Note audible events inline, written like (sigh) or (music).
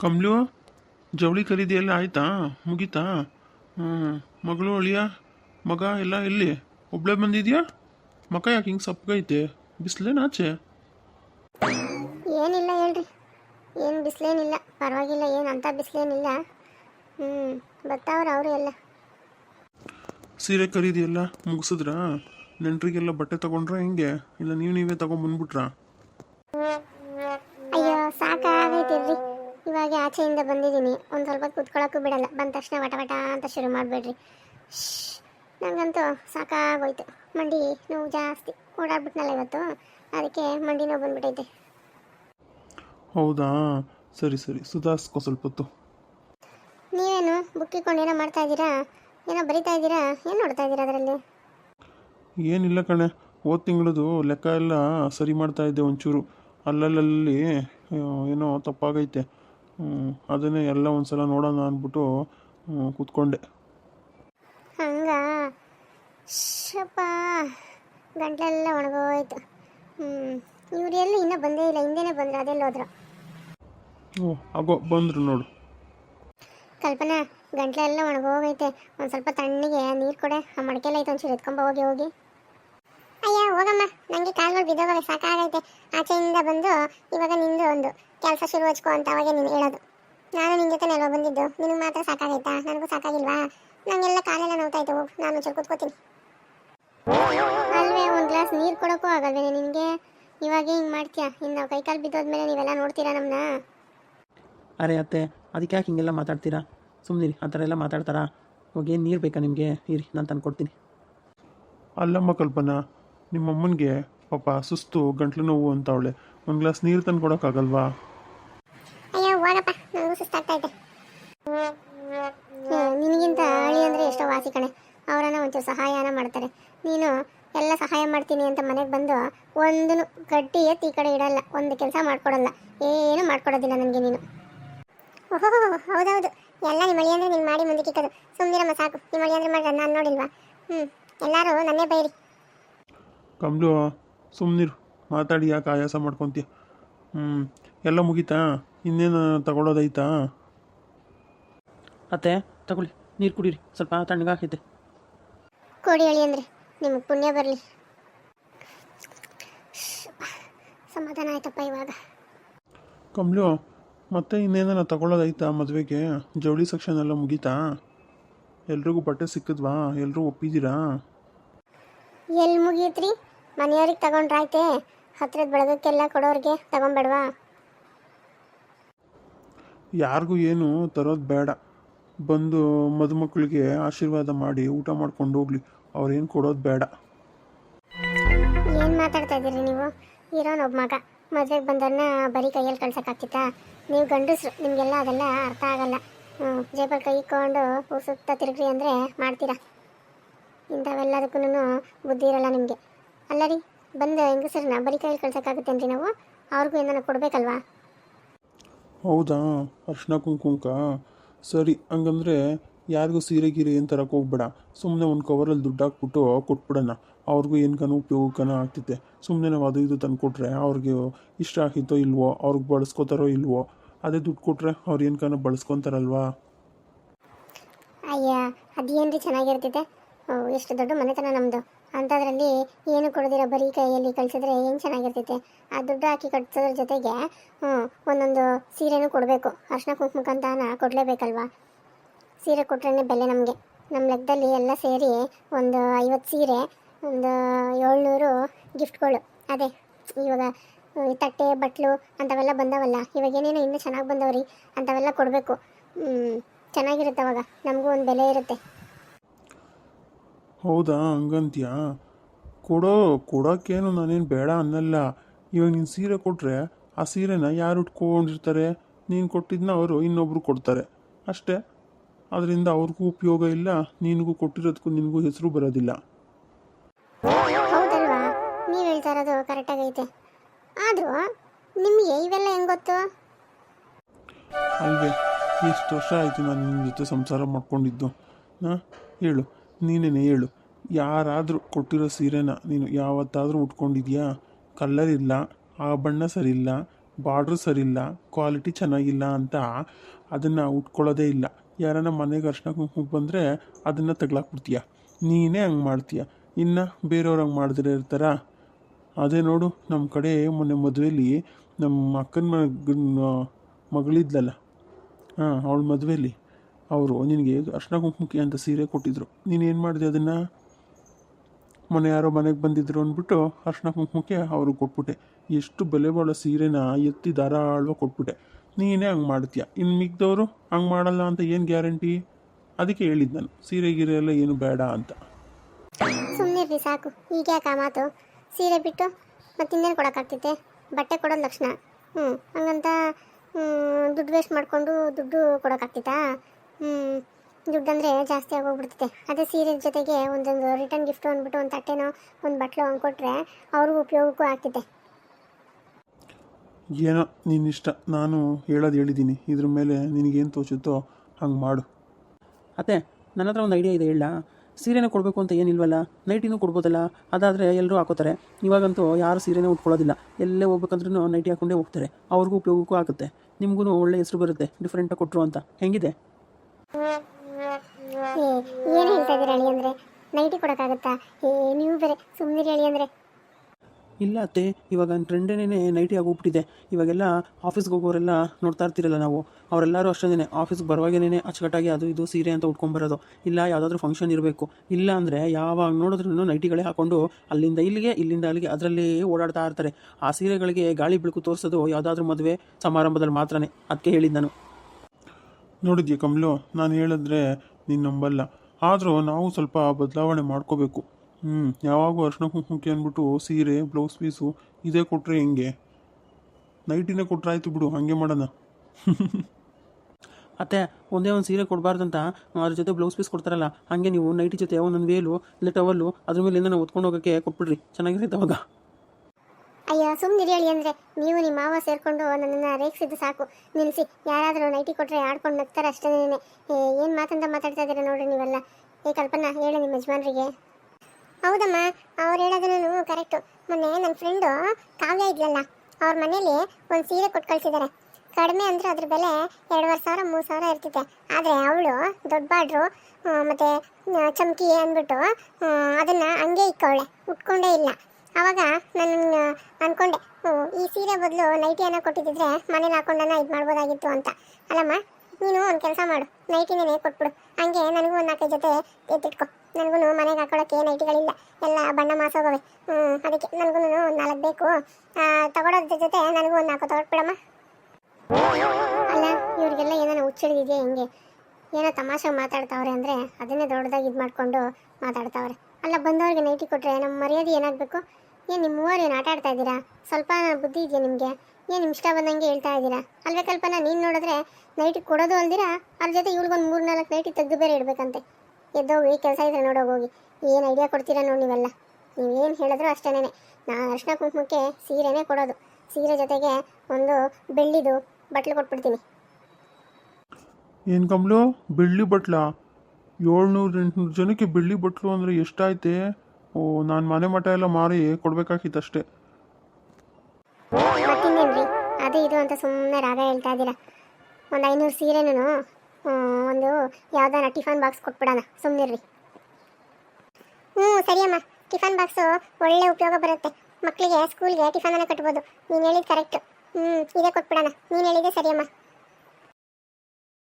ಕಮ್ಲು ಜವಳಿ ಖರೀದಿ ಎಲ್ಲ ಆಯ್ತಾ? ಮುಗೀತಾ? ಹ್ಞೂ ಮಗಳು ಅಳಿಯ ಮಗ ಎಲ್ಲ ಎಲ್ಲಿ? ಒಬ್ಳೆ ಬಂದಿದ್ಯಾ? ಮಗ ಯಾಕೆ ಹಿಂಗೆ ಸಪ್ಪಗೈತೆ? ಬಿಸಿಲೇನು ಆಚೆ? ಏನಿಲ್ಲ ಹೇಳ್ರಿ. ಏನು ಬಿಸಿಲೇನಿಲ್ಲ. ಪರವಾಗಿಲ್ಲ ಏನು ಅಂತ ಬಿಸಿಲೇನಿಲ್ಲ. ಹ್ಞೂ ಬರ್ತಾವ್ರ ಅವರು ಎಲ್ಲ. ಸೀರೆ ಖರೀದಿ ಎಲ್ಲ ಮುಗಿಸಿದ್ರಾ? ನೆಂಟ್ರಿಗೆಲ್ಲ ಬಟ್ಟೆ ತಗೊಂಡ್ರಾ ಹೆಂಗೆ? ಇಲ್ಲ ನೀವು ನೀವೇ ತಗೊಂಬಂದ್ಬಿಟ್ರಾ? ಅಯ್ಯೋ ಸಾಕಾಗೈತಿರ್ರಿ ಇವಾಗ ಆಚೆಯಿಂದ ಬಂದಿದ್ದೀನಿ. ಒಂದು ಸ್ವಲ್ಪ ಕುತ್ಕೊಳ್ಳೋಕ್ಕೂ ಬಿಡಲ್ಲ. ಬಂದ ತಕ್ಷಣ ವಟ ವಟ ಅಂತ ಶುರು ಮಾಡಬೇಡ್ರಿ. ನನಗಂತೂ ಸಾಕಾಗೋಯ್ತು. ಮಂಡಿ ನೋವು ಜಾಸ್ತಿ. ಓಡಾಡ್ಬಿಟ್ನಲ್ಲ ಇವತ್ತು. ಅದಕ್ಕೆ ಮಂಡಿ ನೋವು ಬಂದ್ಬಿಟ್ಟೈತೆ ಹೌದಾ? ಸರಿ ಸರಿ. ಸುಧಾರಿಸ್ಕೊ ಸ್ವಲ್ಪ ಹೊತ್ತು. ನೀವೇನು ಬುಕ್ ಇಟ್ಕೊಂಡು ಏನೋ ಮಾಡ್ತಾ ಇದ್ದೀರಾ? ಏನೋ ಬರಿತಾ ಇದ್ದೀರಾ? ಏನು ನೋಡ್ತಾ ಇದ್ದೀರಾ ಅದರಲ್ಲಿ? ಏನಿಲ್ಲ ಕಣೆ. ಹೋದ ತಿಂಗಳದು ಲೆಕ್ಕ ಎಲ್ಲ ಸರಿ ಮಾಡ್ತಾ ಇದ್ದೆ ಒಂಚೂರು. ಅಲ್ಲಲ್ಲಿ ಏನೋ ತಪ್ಪಾಗೈತೆ. ಅದನ್ನೇ ಎಲ್ಲ ಒಂದ್ಸಲ ನೋಡೋಣ ಅಂದ್ಬಿಟ್ಟು ಕೂತ್ಕೊಂಡೆ. ಹಂಗ? ಶಪ್ಪ ಗಂಟಲೆಲ್ಲ ಒಣಗೋಯ್ತು. ಇವ್ರು ಎಲ್ಲೂ? ಇನ್ನೂ ಬಂದೇ ಇಲ್ಲ. ಹಿಂದೆನೇ ಬಂದ್ರು ಅದೆಲ್ಲ ಹೋದ್ರು? ಓ ಆಗೋ ಬಂದರು ನೋಡು. ಕಲ್ಪನಾ ಗಂಟ್ಲೆಲ್ಲ ಒಣಗೋಗೈತೆ. ಒಂದು ಸ್ವಲ್ಪ ತಣ್ಣಗೆ ನೀರು ಕೊಡೆ. ಆ ಮಡಕೆಲ್ಲ ಐತೆ ಒಂಚೂರು ಎತ್ಕೊಂಬ ಹೋಗಿ ಹೋಗಿ. ಅಯ್ಯ ಹೋಗಮ್ಮ. ನನಗೆ ಕಾಲ್ಗಳು ಬಿದ್ದೋಗ ಸಾಕಾಗೈತೆ. ಆಚೆಯಿಂದ ಬಂದು ಇವಾಗ ನಿಂದು ಒಂದು ಕೆಲಸ ಶುರು ಹಚ್ಕೋ ಅಂತ ಅವಾಗ ನೀನು ಹೇಳೋದು. ನಾನು ನಿನ್ನ ಜೊತೆ ನೆಲ್ವ ಬಂದಿದ್ದು? ನಿನಗೆ ಮಾತ್ರ ಸಾಕಾಗೈತಾ? ನನಗೂ ಸಾಕಾಗಿಲ್ವಾ? ನಂಗೆಲ್ಲ ಕಾಲೆಲ್ಲ ನೋವ್ತಾಯ್ತು. ಹೋಗು ನಾನು ಒಂಚೂರು ಕೂತ್ಕೋತೀನಿ. ಅಲ್ವೇ ಒಂದು ಗ್ಲಾಸ್ ನೀರು ಕೊಡೋಕ್ಕೂ ಆಗಲ್ವೇನೆ ನಿನಗೆ? ಇವಾಗ ಹಿಂಗೆ ಮಾಡ್ತೀಯಾ? ಇನ್ನು ಕೈ ಕೈಕಾಲು ಬಿದ್ದೋದ್ಮೇಲೆ ನೀವೆಲ್ಲ ನೋಡ್ತೀರಾ ನಮ್ಮನ್ನ ಅರೆ ಅತ್ತೆ ಅದಕ್ಕೆ ಯಾಕೆ ಹಿಂಗೆಲ್ಲ ಮಾತಾಡ್ತೀರಾ? ಸುಮ್ಮನಿರಿ ಆ ಥರ ಎಲ್ಲ ಮಾತಾಡ್ತಾರಾ? ಹೋಗಿ ಏನು ನೀರು ಬೇಕಾ ನಿಮಗೆ? ಇರಿ ನಾನು ತಂದು ಕೊಡ್ತೀನಿ ಅಲ್ಲಮ್ಮ ಕಲ್ಪನಾ ನಿಮ್ಮಮ್ಮನಿಗೆ ಪಾಪ ಸುಸ್ತು, ಗಂಟ್ಲು ನೋವು ಅಂತ ಅವಳೆ. ಒಂದು ಗ್ಲಾಸ್ ನೀರು ತಂದು ಕೊಡೋಕ್ಕಾಗಲ್ವಾ? ಅಯ್ಯೋ, ಹೋಗಪ್ಪ. ನಿನಗಿಂತ ಅಳಿ ಅಂದ್ರೆ ಎಷ್ಟೋ ವಾಸಿ ಕಣೆ. ಅವರನ್ನ ಒಂಚೂರು ಸಹಾಯನ ಮಾಡ್ತಾರೆ. ನೀನು ಎಲ್ಲ ಸಹಾಯ ಮಾಡ್ತೀನಿ ಅಂತ ಮನೆಗೆ ಬಂದು ಒಂದೂ ಗಟ್ಟಿ ಎತ್ತಿ ಈ ಕಡೆ ಇಡಲ್ಲ. ಒಂದು ಕೆಲಸ ಮಾಡ್ಕೊಡಲ್ಲ. ಏನು ಮಾಡ್ಕೊಡೋದಿಲ್ಲ ನನಗೆ ನೀನು. ಓಹೋ, ಹೌದೌದು. ಎಲ್ಲ ನಿಮ್ಮ ಅಳಿ ಅಂದ್ರೆ ನೀನು ಮಾಡಿ ಮುಂದಕ್ಕೆ ಇಕ್ಕದು ಸುಮ್ಮನಿರಮ್ಮ ಸಾಕು. ನಿಮ್ಮ ಅಳಿ ಅಂದ್ರೆ ಮಾಡಿ ನಾನು ನೋಡಿಲ್ವಾ? ಹ್ಞೂ ಎಲ್ಲರೂ ನನ್ನೇ ಬೈರಿ. ಕಮ್ಲು ಸುಮ್ಮನಿರು ಮಾತಾಡಿ ಯಾಕೆ ಆಯಾಸ ಮಾಡ್ಕೊತೀಯ? ಹ್ಞೂ ಎಲ್ಲ ಮುಗೀತಾ? ಇನ್ನೇನು ತಗೊಳ್ಳೋದೈತಾ ಅತ್ತೆ ತಗೊಳ್ಳಿ ನೀರು ಕುಡೀರಿ ಸ್ವಲ್ಪ ತಣ್ಣಗಾಕೈತೆ ಕೊಡಿ ಹೇಳಿ ಅಂದರೆ ನಿಮಗೆ ಪುಣ್ಯ ಬರಲಿ. ಸಮಾಧಾನ ಆಯ್ತಪ್ಪ ಇವಾಗ. ಕಮಲು ಮತ್ತೆ ಇನ್ನೇನ ತಗೊಳ್ಳೋದೈತಾ ಮದುವೆಗೆ? ಜವಳಿ ಸೆಕ್ಷನ್ ಎಲ್ಲ ಮುಗೀತಾ? ಎಲ್ರಿಗೂ ಬಟ್ಟೆ ಸಿಕ್ಕಿದ್ವಾ? ಎಲ್ಲರೂ ಒಪ್ಪಿದ್ದೀರಾ? ಎಲ್ಲಿ ಮುಗಿಯತ್ರಿ ಮನೆಯವ್ರಿಗೆ ತಗೊಂಡ್ರಾಯ್ತೆ ಹತ್ರದ ಬೆಳಗಕ್ಕೆಲ್ಲ ಕೊಡೋರಿಗೆ ತಗೊಂಬೇಡವಾ ಯಾರಿಗೂ ಏನು ತರೋದು ಬೇಡ. ಬಂದು ಮದುಮಕ್ಕಳಿಗೆ ಆಶೀರ್ವಾದ ಮಾಡಿ ಊಟ ಮಾಡ್ಕೊಂಡು ಹೋಗ್ಲಿ. ಅವ್ರೇನು ಕೊಡೋದು ಬೇಡ. ಏನು ಮಾತಾಡ್ತಾ ಇದ್ದೀರಿ ನೀವು? ಇರೋನೊಬ್ಬ ಮಗ. ಮದುವೆಗೆ ಬಂದವ್ರನ್ನ ಬರೀ ಕೈಯಲ್ಲಿ ಕಳ್ಸೋಕ್ಕಾಗ್ತಿತ್ತಾ ನೀವು ಗಂಡಸ್ರು ನಿಮಗೆಲ್ಲ ಅದೆಲ್ಲ ಅರ್ಥ ಆಗಲ್ಲ. ಹ್ಞೂ ಜೇಬಲ್ಲಿ ಕೈ ಇಕ್ಕೊಂಡು ಸುತ್ತ ತಿರುಗ್ರಿ ಅಂದರೆ ಮಾಡ್ತೀರಾ? ಇಂಥವೆಲ್ಲದಕ್ಕೂ ಬುದ್ಧಿ ಇರಲ್ಲ ನಿಮಗೆ. ಅಲ್ಲ ರೀ ಬಂದು ಹೆಂಗಸರನ್ನ ಬರೀ ಕೈಯಲ್ಲಿ ಕಳ್ಸೋಕ್ಕಾಗುತ್ತೇನ್ರಿ ನಾವು? ಅವ್ರಿಗೂ ಏನಾರ ಕೊಡಬೇಕಲ್ವಾ? ಹೌದಾ ಅರ್ಶಿನ ಕುಂಕುಂಕ ಸರಿ ಹಂಗಂದ್ರೆ ಯಾರಿಗೂ ಸೀರೆ ಗೀರೆ ಏನು ತರಕ್ಕೆ ಹೋಗ್ಬೇಡ. ಸುಮ್ಮನೆ ಒಂದು ಕವರಲ್ಲಿ ದುಡ್ಡು ಹಾಕ್ಬಿಟ್ಟು ಕೊಟ್ಬಿಡೋಣ. ಅವ್ರಿಗೂ ಏನ್ಕನ ಉಪಯೋಗಕ್ಕನ ಆಗ್ತೈತೆ. ಸುಮ್ಮನೆ ನಾವು ಅದು ಇದು ತಂದು ಕೊಟ್ರೆ ಅವ್ರಿಗೆ ಇಷ್ಟ ಆಗಿತ್ತೋ ಇಲ್ವೋ ಅವ್ರಿಗೆ ಬಳಸ್ಕೋತಾರೋ ಇಲ್ವೋ ಅದೇ ದುಡ್ಡು ಕೊಟ್ರೆ ಅವ್ರು ಏನ್ಕನ ಬಳಸ್ಕೊತಾರಲ್ವಾ? ಅಯ್ಯ ಅದೇನ್ರಿ ಚೆನ್ನಾಗಿರ್ತೈತೆ ಎಷ್ಟು ದೊಡ್ಡ ಮನೆತನ ನಮ್ಮದು ಅಂಥದ್ರಲ್ಲಿ ಏನು ಕೊಡದಿರೋ ಬರೀ ಕೈಯಲ್ಲಿ ಕಳಿಸಿದ್ರೆ ಏನು ಚೆನ್ನಾಗಿರ್ತೈತೆ? ಆ ದುಡ್ಡು ಹಾಕಿ ಕಟ್ಸೋದ್ರ ಜೊತೆಗೆ ಒಂದೊಂದು ಸೀರೆನೂ ಕೊಡಬೇಕು. ಅರ್ಶಿನ ಕುಂಕುಮಕ್ಕಂತಾನ ಕೊಡಲೇಬೇಕಲ್ವಾ? ಸೀರೆ ಕೊಟ್ರೇ ಬೆಲೆ ನಮಗೆ. ನಮ್ಮ ಲೆಕ್ಕದಲ್ಲಿ ಎಲ್ಲ ಸೇರಿ ಒಂದು ಐವತ್ತು ಸೀರೆ, ಒಂದು ಏಳ್ನೂರು ಗಿಫ್ಟ್ಗಳು. ಅದೇ, ಇವಾಗ ತಟ್ಟೆ, ಬಟ್ಲು ಅಂಥವೆಲ್ಲ ಬಂದವಲ್ಲ, ಇವಾಗ ಏನೇನೋ ಇನ್ನೂ ಚೆನ್ನಾಗಿ ಬಂದವ್ರಿ, ಅಂಥವೆಲ್ಲ ಕೊಡಬೇಕು. ಚೆನ್ನಾಗಿರುತ್ತೆ ಅವಾಗ. ನಮಗೂ ಒಂದು ಬೆಲೆ ಇರುತ್ತೆ. ಹೌದಾ? ಹಂಗಂತ್ಯಾ? ಕೊಡೋ ಕೊಡೋಕ್ಕೇನು ನಾನೇನು ಬೇಡ ಅನ್ನಲ್ಲ. ಇವಾಗ ನೀನು ಸೀರೆ ಕೊಟ್ಟರೆ ಆ ಸೀರೆನ ಯಾರು ಉಟ್ಕೊಂಡಿರ್ತಾರೆ? ನೀನು ಕೊಟ್ಟಿದ್ದನ್ನ ಅವರು ಇನ್ನೊಬ್ರು ಕೊಡ್ತಾರೆ. ಅಷ್ಟೇ. ಅದರಿಂದ ಅವ್ರಿಗೂ ಉಪಯೋಗ ಇಲ್ಲ ನಿನಗೂ ಕೊಟ್ಟಿರೋದಕ್ಕೂ ನಿನಗೂ ಹೆಸರು ಬರೋದಿಲ್ಲ. ಹೌದಲ್ವಾ? ನೀವು ಹೇಳ್ತಾ ಇರೋದು ಕರೆಕ್ಟಾಗೈತೆ. ಆದರೂ ನಿಮಗೆ ಇವೆಲ್ಲ ಹೆಂಗೆ ಗೊತ್ತು? ಅಲ್ವೇ ಎಷ್ಟು ವರ್ಷ ಆಯಿತು ನಾನು ನಿಮ್ಮ ಜೊತೆ ಸಂಸಾರ ಮಾಡ್ಕೊಂಡಿದ್ದು? ಹಾಂ? ಹೇಳು. ನೀನೇನೆ ಹೇಳು. ಯಾರಾದರೂ ಕೊಟ್ಟಿರೋ ಸೀರೆನ ನೀನು ಯಾವತ್ತಾದರೂ ಉಟ್ಕೊಂಡಿದ್ಯಾ? ಕಲ್ಲರ್ ಇಲ್ಲ ಆ ಬಣ್ಣ ಸರಿ ಇಲ್ಲ ಬಾರ್ಡ್ರ್ ಸರಿಯಿಲ್ಲ, ಕ್ವಾಲಿಟಿ ಚೆನ್ನಾಗಿಲ್ಲ ಅಂತ ಅದನ್ನು ಉಟ್ಕೊಳ್ಳೋದೇ ಇಲ್ಲ. ಯಾರನ್ನ ಮನೆಗೆ ಅರ್ಶನ ಕುಂಕುಮಕ್ಕೆ ಬಂದರೆ ಅದನ್ನು ತಗ್ಲಾಕ್ಬಿಡ್ತೀಯ? ನೀನೇ ಹಂಗೆ ಮಾಡ್ತೀಯ? ಇನ್ನು ಬೇರೆಯವ್ರು ಹಂಗೆ ಮಾಡಿದ್ರೆ ಇರ್ತಾರ? ಅದೇ ನೋಡು ನಮ್ಮ ಕಡೆ ಮೊನ್ನೆ ಮದುವೆಯಲ್ಲಿ ನಮ್ಮ ಅಕ್ಕನ ಮಗನ ಮಗಳಿದ್ಲಲ್ಲ? ಹಾಂ, ಅವಳ ಮದುವೆಲಿ. ಅವರು ನಿನಗೆ ಅರ್ಶನ ಕುಂಕುಮಕ್ಕೆ ಅಂತ ಸೀರೆ ಕೊಟ್ಟಿದ್ರು. ನೀನೇನು ಮಾಡಿದೆ ಅದನ್ನು? ಮೊನ್ನೆ ಯಾರೋ ಮನೆಗೆ ಬಂದಿದ್ರು ಅಂದ್ಬಿಟ್ಟು ಅರ್ಶನ ಕುಂಕುಮಕ್ಕೆ ಅವ್ರಿಗೆ ಕೊಟ್ಬಿಟ್ಟೆ. ಎಷ್ಟು ಬೆಲೆ ಬಾಳೋ ಸೀರೆನ ಎತ್ತಿ ಧಾರಾಳವಾಗಿ ಕೊಟ್ಬಿಟ್ಟೆ. ನೀನೇ ಹಂಗೆ ಮಾಡ್ತೀಯ? ಇನ್ನು ಮಿಗ್ದವರು ಹಂಗೆ ಮಾಡಲ್ಲ ಅಂತ ಏನು ಗ್ಯಾರಂಟಿ? ಅದಕ್ಕೆ ಹೇಳಿದ್ದು ನಾನು. ಸೀರೆ ಗೀರೆ ಎಲ್ಲ ಏನು ಬೇಡ ಅಂತ. ಸುಮ್ಮನೆ ಸಾಕು. ಈಗ ಯಾಕೆ ಆ ಮಾತು? ಸೀರೆ ಬಿಟ್ಟು ಮತ್ತೆ ಇನ್ನೇನು ಕೊಡೋಕ್ಕಾಗ್ತೈತೆ ಬಟ್ಟೆ ಕೊಡೋದು ಲಕ್ಷಣ. ಹ್ಞೂ ಹಂಗಂತ ದುಡ್ಡು ವೇಸ್ಟ್ ಮಾಡಿಕೊಂಡು ದುಡ್ಡು ಕೊಡೋಕ್ಕಾಗ್ತೈತಾ ದುಡ್ಡಂದರೆ ಜಾಸ್ತಿ ಆಗೋಗ್ಬಿಡ್ತೈತೆ. ಅದೇ ಸೀರೆ ಜೊತೆಗೆ ಒಂದೊಂದು ರಿಟರ್ನ್ ಗಿಫ್ಟು ಅಂದ್ಬಿಟ್ಟು ಒಂದು ತಟ್ಟೆನೋ ಒಂದು ಬಟ್ಲು ಹಂಗೆ ಕೊಟ್ಟರೆ ಅವ್ರಿಗೂ ಉಪಯೋಗಕ್ಕೂ ಆಗ್ತಿದೆ ಏನೋ ನಿನ್ನಿಷ್ಟ. ನಾನು ಹೇಳೋದು ಹೇಳಿದ್ದೀನಿ ಇದ್ರ ಮೇಲೆ ನಿನಗೇನು ತೋಚುತ್ತೋ ಹಂಗೆ ಮಾಡು. ಅತ್ತೆ ನನ್ನ ಹತ್ರ ಒಂದು ಐಡಿಯಾ ಇದೆ ಹೇಳ. ಸೀರೆನೇ ಕೊಡಬೇಕು ಅಂತ ಏನಿಲ್ವಲ್ಲ? ನೈಟಿನೂ ಕೊಡ್ಬೋದಲ್ಲ? ಅದಾದರೆ ಎಲ್ಲರೂ ಹಾಕೋತಾರೆ. ಇವಾಗಂತೂ ಯಾರು ಸೀರೆನೇ ಉಟ್ಕೊಳ್ಳೋದಿಲ್ಲ. ಎಲ್ಲೇ ಹೋಗ್ಬೇಕಂದ್ರೂ ನೈಟಿ ಹಾಕೊಂಡೇ ಹೋಗ್ತಾರೆ. ಅವ್ರಿಗೂ ಉಪಯೋಗಕ್ಕೂ ಆಗುತ್ತೆ. ನಿಮಗೂ ಒಳ್ಳೆ ಹೆಸರು ಬರುತ್ತೆ. ಡಿಫ್ರೆಂಟಾಗಿ ಕೊಟ್ಟರು ಅಂತ. ಹೆಂಗಿದೆ? ಏನು ಹೇಳ್ತಾ ಇದ್ದೀರ ಅಳಿ ಅಂದ್ರೆ? ನೈಟಿ ಕೊಡೋಕ್ಕಾಗತ್ತಾ? ಏ, ನೀವು ಬೇರೆ ಸುಮ್ಮನೆ ಅಳಿ ಅಂದ್ರೆ. ಇಲ್ಲ ಅತ್ತೆ, ಇವಾಗ ಟ್ರೆಂಡೇನೇ ನೈಟಿ ಆಗೋಗ್ಬಿಟ್ಟಿದೆ. ಇವಾಗೆಲ್ಲ ಆಫೀಸ್ಗೆ ಹೋಗೋರೆಲ್ಲ ನೋಡ್ತಾ ಇರ್ತಿರಲ್ಲ ನಾವು. ಅವರೆಲ್ಲರೂ ಅಷ್ಟೇ ಆಫೀಸ್ಗೆ ಬರುವಾಗೇನೆ ಅಚ್ಚುಕಟ್ಟಾಗಿ ಅದು ಇದು ಸೀರೆ ಅಂತ ಉಟ್ಕೊಂಬರೋದು ಇಲ್ಲ, ಯಾವುದಾದ್ರೂ ಫಂಕ್ಷನ್ ಇರಬೇಕು. ಇಲ್ಲ ಅಂದರೆ ಯಾವಾಗ ನೋಡಿದ್ರೂ ನೈಟಿಗಳೇ ಹಾಕೊಂಡು ಅಲ್ಲಿಂದ ಇಲ್ಲಿಗೆ, ಇಲ್ಲಿಂದ ಅಲ್ಲಿಗೆ, ಅದರಲ್ಲಿ ಓಡಾಡ್ತಾ ಇರ್ತಾರೆ. ಆ ಸೀರೆಗಳಿಗೆ ಗಾಳಿ ಬೆಳಕು ತೋರಿಸೋದು ಯಾವುದಾದ್ರೂ ಮದುವೆ ಸಮಾರಂಭದಲ್ಲಿ ಮಾತ್ರನೇ. ಅದಕ್ಕೆ ಹೇಳಿದ್ದು ನಾನು. ನೋಡಿದ್ಯಾ ಕಮಲು? ನಾನು ಹೇಳಿದ್ರೆ ನೀನು ನಂಬಲ್ಲ. ಆದರೂ ನಾವು ಸ್ವಲ್ಪ ಬದಲಾವಣೆ ಮಾಡ್ಕೋಬೇಕು. ಹ್ಞೂ ಯಾವಾಗೂ ಅರ್ಶಿನ ಕುಂಕುಮಕ್ಕೆ ಅಂದ್ಬಿಟ್ಟು ಸೀರೆ ಬ್ಲೌಸ್ ಪೀಸು ಇದೇ ಕೊಟ್ಟರೆ ಹೆಂಗೆ? ನೈಟಿನೇ ಕೊಟ್ಟರೆ ಆಯಿತು ಬಿಡು, ಹಾಗೆ ಮಾಡೋಣ. (laughs) ಅತ್ತೆ, ಒಂದೇ ಒಂದು ಸೀರೆ ಕೊಡಬಾರ್ದಂತ ಅದ್ರ ಜೊತೆ ಬ್ಲೌಸ್ ಪೀಸ್ ಕೊಡ್ತಾರಲ್ಲ, ಹಾಗೆ ನೀವು ನೈಟಿ ಜೊತೆ ಒಂದೊಂದು ವೇಲು ಇಲ್ಲ ಟವಲ್ಲು ಅದ್ರ ಮೇಲೆ ಏನೋ ಹೊತ್ಕೊಂಡು ಹೋಗೋಕ್ಕೆ ಕೊಟ್ಬಿಡ್ರಿ. ಚೆನ್ನಾಗಿರುತ್ತೆ ಅವಾಗ. ಅಯ್ಯೋ ಸುಮ್ಮನಿರಿ ಹೇಳಿ ಅಂದರೆ. ನೀವು ನಿಮ್ಮ ಮಾವ ಸೇರಿಕೊಂಡು ನನ್ನನ್ನು ರೇಗಿಸಿದ್ದು ಸಾಕು. ನಿಲ್ಲಿಸಿ ಯಾರಾದರೂ ನೈಟಿ ಕೊಟ್ಟರೆ ಆಡ್ಕೊಂಡು ನಗ್ತಾರೆ ಅಷ್ಟೇ ಏನು ಮಾತಂತ ಮಾತಾಡ್ತಾ ಇದ್ದೀರಾ ನೋಡ್ರಿ ನೀವೆಲ್ಲ. ಏ, ಕಲ್ಪನಾ, ಹೇಳಿ ನಿಮ್ಮ ಯಜಮಾನ್ರಿಗೆ. ಹೌದಮ್ಮ, ಅವ್ರು ಹೇಳೋದನ್ನು ಕರೆಕ್ಟು ಮೊನ್ನೆ ನನ್ನ ಫ್ರೆಂಡು ಕಾವ್ಯ ಇದ್ಲಲ್ಲ, ಅವ್ರ ಮನೇಲಿ ಒಂದು ಸೀರೆ ಕೊಟ್ಟು ಕಳಿಸಿದ್ದಾರೆ ಕಡಿಮೆ ಅಂದರೆ ಅದ್ರ ಬೆಲೆ ಎರಡುವರೆ ಸಾವಿರ, ಮೂರು ಸಾವಿರ ಇರ್ತಿದೆ ಆದರೆ ಅವಳು ದೊಡ್ಡ ಬಾಡ್ರು ಮತ್ತು ಚಮಕಿ ಅಂದ್ಬಿಟ್ಟು ಅದನ್ನು ಹಂಗೆ ಇಕ್ಕವಳೆ. ಉಟ್ಕೊಂಡೇ ಇಲ್ಲ. ಆವಾಗ ನಾನು ಅನ್ಕೊಂಡೆ ಈ ಸೀರೆ ಬದಲು ನೈಟಿಯನ್ನು ಕೊಟ್ಟಿದ್ದಿದ್ರೆ ಮನೇಲಿ ಹಾಕೊಂಡನ ಇದು ಮಾಡ್ಬೋದಾಗಿತ್ತು ಅಂತ. ಅಲ್ಲಮ್ಮ, ನೀನು ಒಂದು ಕೆಲಸ ಮಾಡು ನೈಟಿನೇ ಕೊಟ್ಬಿಡು. ಹಂಗೆ ನನಗೂ ಒಂದು ನಾಲ್ಕೈದು ಜೊತೆ ಎತ್ತಿಟ್ಕೊ. ನನಗೂ ಮನೆಗೆ ಹಾಕೊಳ್ಳೋಕ್ಕೆ ನೈಟಿಗಳಿಲ್ಲ, ಎಲ್ಲ ಬಣ್ಣ ಮಾಸೋಗವೆ. ಹ್ಞೂ, ಅದಕ್ಕೆ ನನಗೂ ಒಂದು ನಾಲ್ಕು ಬೇಕು. ತಗೊಳೋದ್ರ ಜೊತೆ ನನಗೂ ಒಂದು ನಾಲ್ಕು ತಗೊಟ್ಬಿಡಮ್ಮ. ಅಲ್ಲ, ಇವ್ರಿಗೆಲ್ಲ ಏನಾನ ಹುಚ್ಚಿಡಿದಿದೆಯಾ ಹೆಂಗೆ? ಏನೋ ತಮಾಷೆ ಮಾತಾಡ್ತಾವ್ರೆ ಅಂದರೆ ಅದನ್ನೇ ದೊಡ್ಡದಾಗಿ ಇದು ಮಾಡಿಕೊಂಡು ಮಾತಾಡ್ತಾವ್ರೆ. ಅಲ್ಲ, ಬಂದವ್ರಿಗೆ ನೈಟಿ ಕೊಟ್ಟರೆ ನಮ್ಮ ಮರ್ಯಾದೆ ಏನಾಗಬೇಕು? ಏನು ನಿಮ್ಮ ಮೂವರು ಏನು ಆಟ ಆಡ್ತಾ ಇದ್ದೀರಾ? ಸ್ವಲ್ಪ ಬುದ್ಧಿ ಇದೆಯಾ ನಿಮಗೆ? ಏನು ನಿಮ್ಮ ಇಷ್ಟ ಬಂದಂಗೆ ಹೇಳ್ತಾ ಇದ್ದೀರಾ? ಅಲ್ವೇ ಕಲ್ಪನಾ, ನೀನು ನೋಡಿದ್ರೆ ನೈಟಿಗೆ ಕೊಡೋದು ಅಲ್ದಿರಾ? ಅದ್ರ ಜೊತೆ ಇವ್ಳಿಗೊಂದು ಮೂರು ನಾಲ್ಕು ನೈಟಿಗೆ ತೆಗೆದು ಬೇರೆ ಇಡಬೇಕಂತೆ. ಎದ್ದೋಗಿ ಕೆಲಸ ಇದ್ರೆ ನೋಡೋಗೋಗಿ ಏನು ಐಡಿಯಾ ಕೊಡ್ತೀರಾ ನೋಡಿ ನೀವೆಲ್ಲ? ನೀವೇನು ಹೇಳಿದ್ರು ಅಷ್ಟೇನೆ ನಾನು ಅರ್ಶಿನ ಕುಂಕುಮಕ್ಕೆ ಸೀರೆನೇ ಕೊಡೋದು. ಸೀರೆ ಜೊತೆಗೆ ಒಂದು ಬೆಳ್ಳಿದು ಬಟ್ಲು ಕೊಟ್ಬಿಡ್ತೀನಿ. ಏನು ಕಮಲು? ಬೆಳ್ಳಿ ಬಟ್ಲ? ಏಳ್ನೂರು ಎಂಟುನೂರು ಜನಕ್ಕೆ ಬೆಳ್ಳಿ ಬಟ್ಲು ಅಂದರೆ ಎಷ್ಟಾಯ್ತೆ? ಓ, ನಾನು ಮನೆ ಮಠ ಎಲ್ಲ ಮಾರಿ ಕೊಡ್ಬೇಕಾಗಿತ್ತು ಅಷ್ಟೇ ಅದು ಇದು ಅಂತ ಸುಮ್ಮನೆ ರಾಗ ಹೇಳ್ತಾ ಇದ್ದೀರಾ. ಒಂದು ಐನೂರು ಸೀರೆನೂ ಒಂದು ಯಾವ್ದಾನ ಟಿಫನ್ ಬಾಕ್ಸ್ ಕೊಟ್ಬಿಡೋಣ. ಸುಮ್ಮನಿರ್ರಿ ಹ್ಞೂ ಸರಿಯಮ್ಮ ಟಿಫನ್ ಬಾಕ್ಸು ಒಳ್ಳೆ ಉಪಯೋಗ ಬರುತ್ತೆ. ಮಕ್ಕಳಿಗೆ ಸ್ಕೂಲ್ಗೆ ಟಿಫನನ್ನು ಕಟ್ಬೋದು. ನೀನು ಹೇಳಿದ್ದು ಕರೆಕ್ಟ್ ಹ್ಞೂ ಇದೇ ಕೊಟ್ಬಿಡೋಣ. ನೀನು ಹೇಳಿದ್ದೆ ಸರಿಯಮ್ಮ